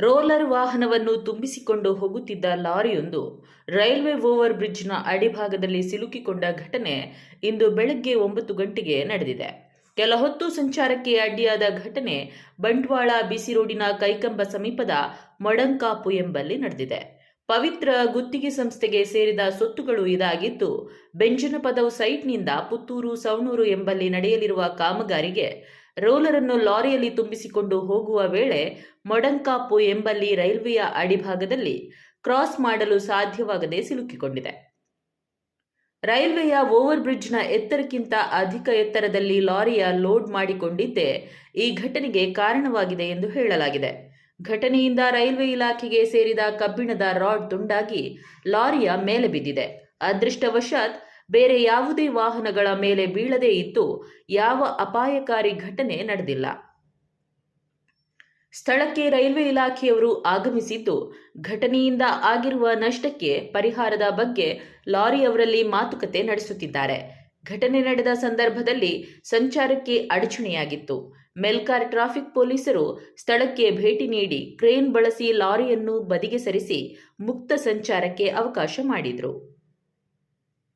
Roller ವಾಹನವನ್ನು ತುಂಬಿಸಿಕೊಂಡು ಹೋಗುತ್ತಿದ್ದ ಲಾರಿಯೊಂದು railway over ಬ್ರಿಡ್ಜ್ನ ಅಡಿಭಾಗದಲ್ಲಿ ಸಿಲುಕಿಕೊಂಡ ಘಟನೆ ಇಂದು ಬೆಳಗ್ಗೆ ಒಂಬತ್ತು ಗಂಟೆಗೆ ನಡೆದಿದೆ. ಕೆಲ ಹೊತ್ತು ಸಂಚಾರಕ್ಕೆ ಅಡ್ಡಿಯಾದ ಘಟನೆ ಬಂಟ್ವಾಳ ಬಿಸಿ ರೋಡಿನ ಕೈಕಂಬ ಸಮೀಪದ ಮೊಡಂಕಾಪು ಎಂಬಲ್ಲಿ ನಡೆದಿದೆ. ಪವಿತ್ರ ಗುತ್ತಿಗೆ ಸಂಸ್ಥೆಗೆ ಸೇರಿದ ಸೊತ್ತುಗಳು ಇದಾಗಿದ್ದು, ಬೆಂಜನಪದವು ಸೈಟ್ನಿಂದ ಪುತ್ತೂರು ಸವಣೂರು ಎಂಬಲ್ಲಿ ನಡೆಯಲಿರುವ ಕಾಮಗಾರಿಗೆ ರೋಲರ್ ಅನ್ನು ಲಾರಿಯಲ್ಲಿ ತುಂಬಿಸಿಕೊಂಡು ಹೋಗುವ ವೇಳೆ ಮೊಡಂಕಾಪು ಎಂಬಲ್ಲಿ ರೈಲ್ವೆಯ ಅಡಿಭಾಗದಲ್ಲಿ ಕ್ರಾಸ್ ಮಾಡಲು ಸಾಧ್ಯವಾಗದೆ ಸಿಲುಕಿಕೊಂಡಿದೆ. ರೈಲ್ವೆಯ ಓವರ್ ಬ್ರಿಡ್ಜ್ನ ಎತ್ತರಕ್ಕಿಂತ ಅಧಿಕ ಎತ್ತರದಲ್ಲಿ ಲಾರಿಯ ಲೋಡ್ ಮಾಡಿಕೊಂಡಿದ್ದೇ ಈ ಘಟನೆಗೆ ಕಾರಣವಾಗಿದೆ ಎಂದು ಹೇಳಲಾಗಿದೆ. ಘಟನೆಯಿಂದ ರೈಲ್ವೆ ಇಲಾಖೆಗೆ ಸೇರಿದ ಕಬ್ಬಿಣದ ರಾಡ್ ತುಂಡಾಗಿ ಲಾರಿಯ ಮೇಲೆ ಬಿದ್ದಿದೆ. ಅದೃಷ್ಟವಶಾತ್ ಬೇರೆ ಯಾವುದೇ ವಾಹನಗಳ ಮೇಲೆ ಬೀಳದೇ ಇದ್ದು ಯಾವ ಅಪಾಯಕಾರಿ ಘಟನೆ ನಡೆದಿಲ್ಲ. ಸ್ಥಳಕ್ಕೆ ರೈಲ್ವೆ ಇಲಾಖೆಯವರು ಆಗಮಿಸಿದ್ದು ಘಟನೆಯಿಂದ ಆಗಿರುವ ನಷ್ಟಕ್ಕೆ ಪರಿಹಾರದ ಬಗ್ಗೆ ಲಾರಿಯವರಲ್ಲಿ ಮಾತುಕತೆ ನಡೆಸುತ್ತಿದ್ದಾರೆ. ಘಟನೆ ನಡೆದ ಸಂದರ್ಭದಲ್ಲಿ ಸಂಚಾರಕ್ಕೆ ಅಡಚಣೆಯಾಗಿತ್ತು. ಮೆಲ್ಕಾರ್ ಟ್ರಾಫಿಕ್ ಪೊಲೀಸರು ಸ್ಥಳಕ್ಕೆ ಭೇಟಿ ನೀಡಿ ಕ್ರೇನ್ ಬಳಸಿ ಲಾರಿಯನ್ನು ಬದಿಗೆ ಸರಿಸಿ ಮುಕ್ತ ಸಂಚಾರಕ್ಕೆ ಅವಕಾಶ ಮಾಡಿದರು.